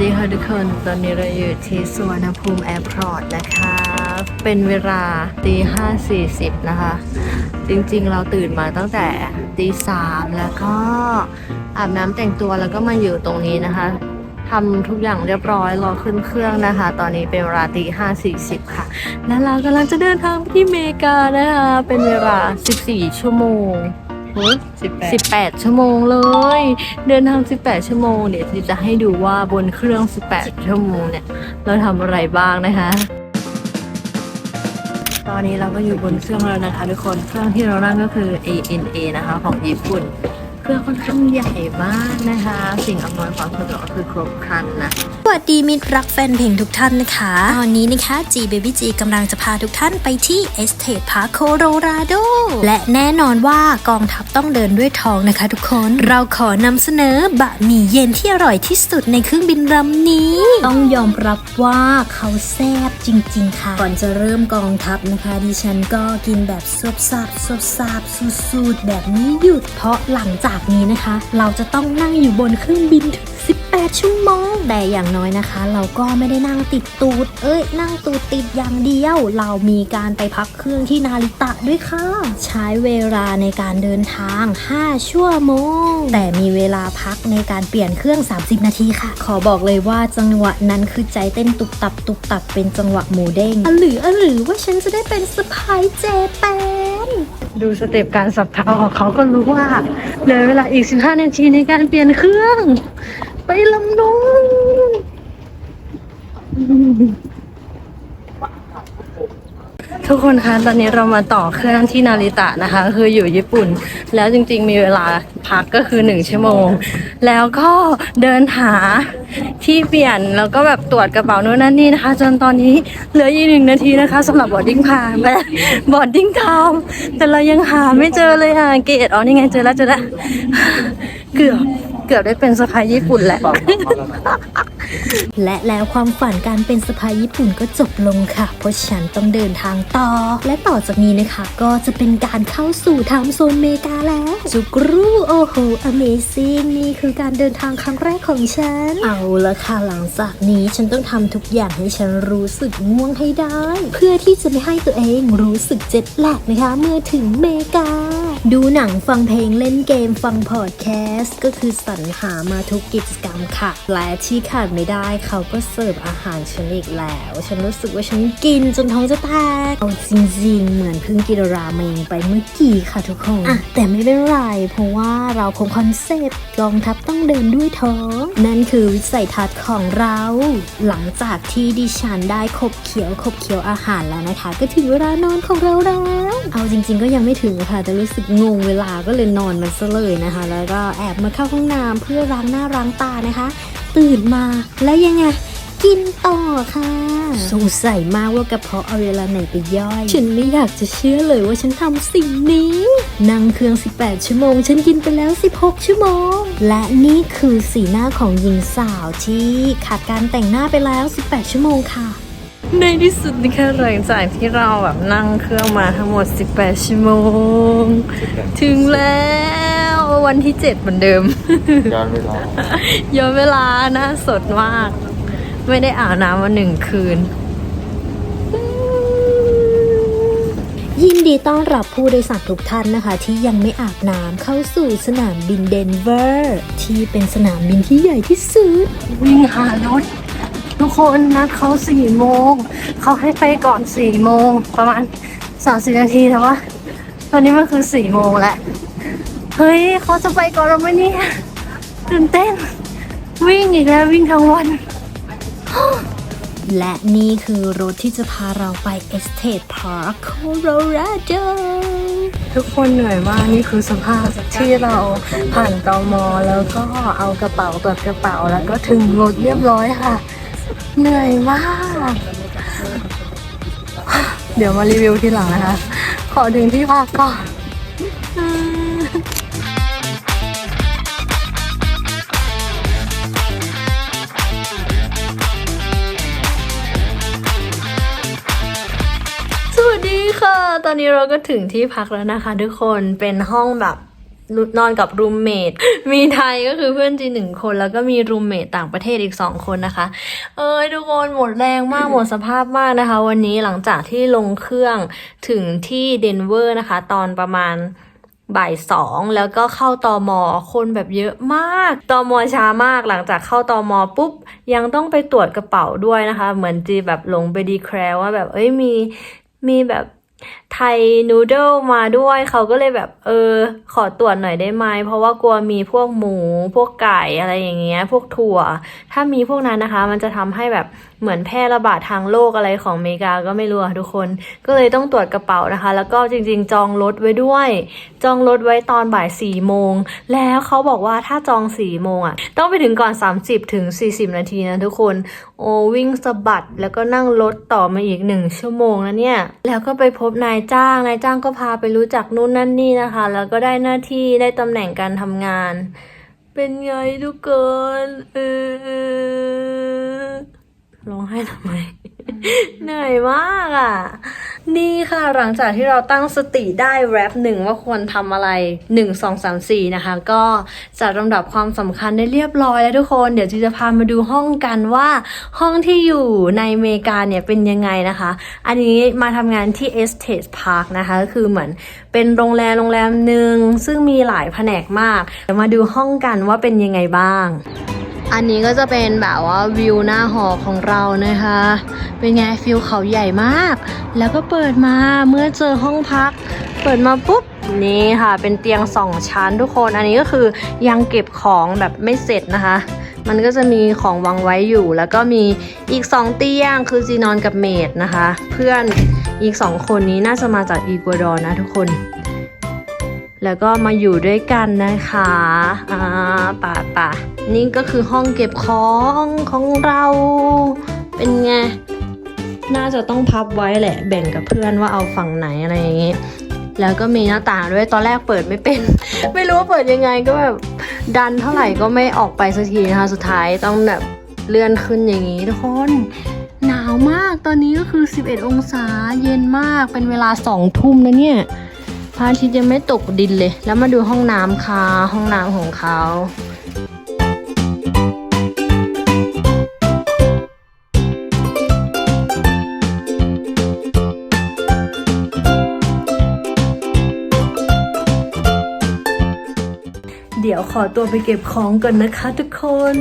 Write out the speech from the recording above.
ดีค่ะทุกคน ตอนนี้เราอยู่ที่สุวรรณภูมิแอร์พอร์ตนะคะ เป็นเวลาตีห้าสี่สิบนะคะ จริงๆเราตื่นมาตั้งแต่ตีสามแล้วก็อาบน้ำแต่งตัวแล้วก็มาอยู่ตรงนี้นะคะทำทุกอย่างเรียบร้อยรอขึ้นเครื่องนะคะ ตอนนี้เป็นเวลาตีห้าสี่สิบค่ะ แล้วเรากำลังจะเดินทางไปที่เมกานะคะ เป็นเวลา14ชั่วโมง สิบแปด18 ชั่วโมงเลย เดินทาง 18 ชั่วโมงเดี๋ยวจะให้ดูว่าบนเครื่อง 18 ชั่วโมงเนี่ย เราทำอะไรบ้างนะคะ ตอนนี้เราก็อยู่บนเครื่องแล้วนะคะทุกคนเครื่องที่เรานั่งก็คือ ANA นะคะของญี่ปุ่น เครื่องค่อนข้างใหญ่มากนะคะ สิ่งอำนวยความสะดวกก็คือครบครันนะส วัสดีมิตรรักแฟนเพลงทุกท่านนะคะ ตอนนี้นะคะ G Baby G กำลังจะพาทุกท่านไปที่ Estate Park Colorado และแน่นอนว่ากองทัพต้องเดินด้วยทองนะคะทุกคน เราขอนำเสนอบะหมี่เย็นที่อร่อยที่สุดในเครื่องบินลำนี้ ต้องยอมรับว่าเขาแซ่บจริง ๆ ค่ะ ก่อนจะเริ่มกองทัพนะคะ ดิฉันก็กินแบบซบซาบซบซาบสูดๆแบบนี้หยุดเพราะหลังจากนี้นะคะ เราจะต้องนั่งอยู่บนเครื่องบินถึง18 ชั่วโมง แต่อย่างน้อยนะคะ เราก็ไม่ได้นั่งติดตูด เอ้ย นั่งตูดติดอย่างเดียว เรามีการไปพักเครื่องที่นาริตะด้วยค่ะ ใช้เวลาในการเดินทาง 5 ชั่วโมง แต่มีเวลาพักในการเปลี่ยนเครื่อง 30 นาทีค่ะ ขอบอกเลยว่าจังหวะนั้นคือใจเต้นตุบตับตุบตับเป็นจังหวะหมูเด้งอหรืออหรือว่าฉันจะได้เป็นสไปเจแปนดูสเต็ปการสับเท้าของเขาก็รู้ว่าเหลือเวลาอีก 15 นาทีในการเปลี่ยนเครื่อง ไปลำนูน ทุกคนคะตอนนี้เรามาต่อเครื่องที่นาริตะนะคะ คืออยู่ญี่ปุ่น แล้วจริงๆมีเวลาพักก็คือ1ชั่วโมง แล้วก็เดินหาที่เปลี่ยนแล้วก็แบบตรวจกระเป๋าโน่นนั่นนี่นะคะ จนตอนนี้เหลืออีกหนึ่งนาทีนะคะสำหรับบอดดิ้งพาไปบอดดิ้งไทม์แต่เรายังหาไม่เจอเลยอะเกตอ๋อนี่ไงเจอแล้วเจอแล้วเกือบ เกือบได้เป็นสะพายญี่ปุ่นแหละ และแล้วความฝันการเป็นสะพายญี่ปุ่นก็จบลงค่ะ เพราะฉันต้องเดินทางต่อ และต่อจากนี้นะคะ ก็จะเป็นการเข้าสู่ไทม์โซนเมกาแล้ว จุกรูโอ้โห Amazing นี่คือการเดินทางครั้งแรกของฉัน เอาละค่ะหลังจากนี้ฉันต้องทำทุกอย่างให้ฉันรู้สึกง่วงให้ได้ เพื่อที่จะไม่ให้ตัวเองรู้สึกเจ็บแลกนะคะ เมื่อถึงเมกา ดูหนังฟังเพลงเล่นเกมฟังพอดแคสต์ก็คือสรรหามาทุกกิจกรรมค่ะ และที่ขาดไม่ได้เขาก็เสิร์ฟอาหารฉันอีกแล้ว ฉันรู้สึกว่าฉันกินจนท้องจะแตกเอาจริงๆ เหมือนเพิ่งกินราเมงไปเมื่อกี้ค่ะทุกคนอะแต่ไม่เป็นไร เพราะว่าเราคงคอนเซปต์กองทัพต้องเดินด้วยท้องนั่นคือวิสัยทัศน์ของเรา หลังจากที่ดิฉันได้ขบเคี้ยวขบเคี้ยวอาหารแล้วนะคะ ก็ถึงเวลานอนของเราแล้ว เอาจริง ๆ ก็ยังไม่ถึงค่ะแต่รู้สึกงงเวลาก็เลยนอนมันซะเลยนะคะ แล้วก็แอบมาเข้าห้องน้ำเพื่อล้างหน้าล้างตานะคะ ตื่นมาแล้วยังไง กินต่อค่ะ สงสัยมากว่ากระเพาะเอาเวลาไหนไปย่อย ฉันไม่อยากจะเชื่อเลยว่าฉันทำสิ่งนี้ นั่งเครื่อง 18 ชั่วโมง ฉันกินไปแล้ว 16 ชั่วโมง และนี่คือสีหน้าของหญิงสาวที่ขาดการแต่งหน้าไปแล้ว 18 ชั่วโมงค่ะ ในที่สุดนะคะหลังจากที่เราแบบนั่งเครื่องมาทั้งหมด 18 ชั่วโมง ถึงแล้ววันที่ 7 เหมือนเดิม ย้อนเวลา ย้อนเวลานะสดมาก ไม่ได้อาบน้ำมาหนึ่งคืน ยินดีต้อนรับผู้โดยสารทุกท่านนะคะ ที่ยังไม่อาบน้ำเข้าสู่สนามบินเดนเวอร์ ที่เป็นสนามบินที่ใหญ่ที่สุด วิ่งหารถ ทุกคนนัดเขาสี่โมงเขาให้ไปก่อนสี่โมงประมาณสามสิบนาทีแต่ว่าตอนนี้มันคือสี่โมงแล้วเฮ้ยเขาจะไปก่อนเราไหมเนี่ยตื่นเต้น วิ่งอีกแล้ววิ่งทั้งวัน และนี่คือรถที่จะพาเราไป Estate Park Colorado ทุกคนเหนื่อยมากนี่คือสภาพที่เราผ่านตอมอแล้วก็เอากระเป๋าตรวจกระเป๋าแล้วก็ถึงรถเรียบร้อยค่ะ เหนื่อยมาก เดี๋ยวมารีวิวทีหลังนะคะ ขอถึงที่พักก่อนสวัสดีค่ะ ตอนนี้เราก็ถึงที่พักแล้วนะคะทุกคนเป็นห้องแบบ นอนกับรูมเมทมีไทยก็คือเพื่อนจีนหนึ่งคนแล้วก็มีรูมเมทต่างประเทศอีกสองคนนะคะ เอ้ยทุกคนหมดแรงมากหมดสภาพมากนะคะ วันนี้หลังจากที่ลงเครื่องถึงที่เดนเวอร์นะคะ ตอนประมาณบ่ายสองแล้วก็เข้าตอมอคนแบบเยอะมากตอมอช้ามากหลังจากเข้าตอมอปุ๊บ ยังต้องไปตรวจกระเป๋าด้วยนะคะ เหมือนจีแบบลงไปดีแคร์ว่าแบบเอ้ยมีมีแบบ ไทยนูเดิลมาด้วยเขาก็เลยแบบ เออ ขอตรวจหน่อยได้ไหมเพราะว่ากลัวมีพวกหมู พวกไก่อะไรอย่างเงี้ย พวกถั่ว ถ้ามีพวกนั้นนะคะ มันจะทำให้แบบ เหมือนแพร่ระบาดทางโลกอะไรของอเมริกาก็ไม่รู้อะทุกคน ก็เลยต้องตรวจกระเป๋านะคะ แล้วก็จริง ๆ จองรถไว้ด้วย จองรถไว้ตอนบ่ายสี่โมง แล้วเขาบอกว่าถ้าจองสี่โมงอะ ต้องไปถึงก่อน 30ถึง40 นาทีนะทุกคน โอ้วิ่งสะบัดแล้วก็นั่งรถต่อมาอีกหนึ่งชั่วโมงแล้วเนี่ย แล้วก็ไปพบนายจ้างนายจ้างก็พาไปรู้จักนู่นนั่นนี่นะคะ แล้วก็ได้หน้าที่ได้ตำแหน่งการทำงาน เป็นไงทุกคนเออ ร้องไห้ทำไม เหนื่อยมากอะ นี่ค่ะหลังจากที่เราตั้งสติได้แรปหนึ่งว่าควรทำอะไร 1 2 3 4 นะคะ ก็จัดลำดับความสำคัญได้เรียบร้อยแล้วทุกคน เดี๋ยวจีจะพามาดูห้องกันว่า ห้องที่อยู่ในอเมริกาเนี่ยเป็นยังไงนะคะ อันนี้มาทำงานที่ Estate Park นะคะก็คือเหมือนเป็นโรงแรมโรงแรมหนึ่งซึ่งมีหลายแผนกมากเดี๋ยวมาดูห้องกันว่าเป็นยังไงบ้าง อันนี้ก็จะเป็นแบบว่าวิวหน้าหอของเรานะคะ เป็นไงฟิลเขาใหญ่มาก แล้วก็เปิดมาเมื่อเจอห้องพัก เปิดมาปุ๊บนี่ค่ะ เป็นเตียงสองชั้นทุกคน อันนี้ก็คือยังเก็บของแบบไม่เสร็จนะคะ มันก็จะมีของวางไว้อยู่ แล้วก็มีอีกสองเตียงคือจีนอนกับเมดนะคะ เพื่อนอีกสองคนนี้น่าจะมาจากอีกัวดอร์นะทุกคน แล้วก็มาอยู่ด้วยกันนะคะ อ่าป่าป่า นี่ก็คือห้องเก็บของของเรา เป็นไง น่าจะต้องพับไว้แหละ แบ่งกับเพื่อนว่าเอาฝั่งไหนอะไรอย่างงี้ แล้วก็มีหน้าต่างด้วย ตอนแรกเปิดไม่เป็น ไม่รู้ว่าเปิดยังไงก็แบบดันเท่าไหร่ก็ไม่ออกไปสักทีนะคะ สุดท้ายต้องแบบเลื่อนขึ้นอย่างนี้ทุกคน หนาวมาก ตอนนี้ก็คือ 11 องศา เย็นมาก เป็นเวลา 2 ทุ่มนะเนี่ยพระอาทิตย์ยังไม่ตกดินเลย แล้วมาดูห้องน้ำค่ะ ห้องน้ำของเขา เดี๋ยวขอตัวไปเก็บของก่อนนะคะทุกคน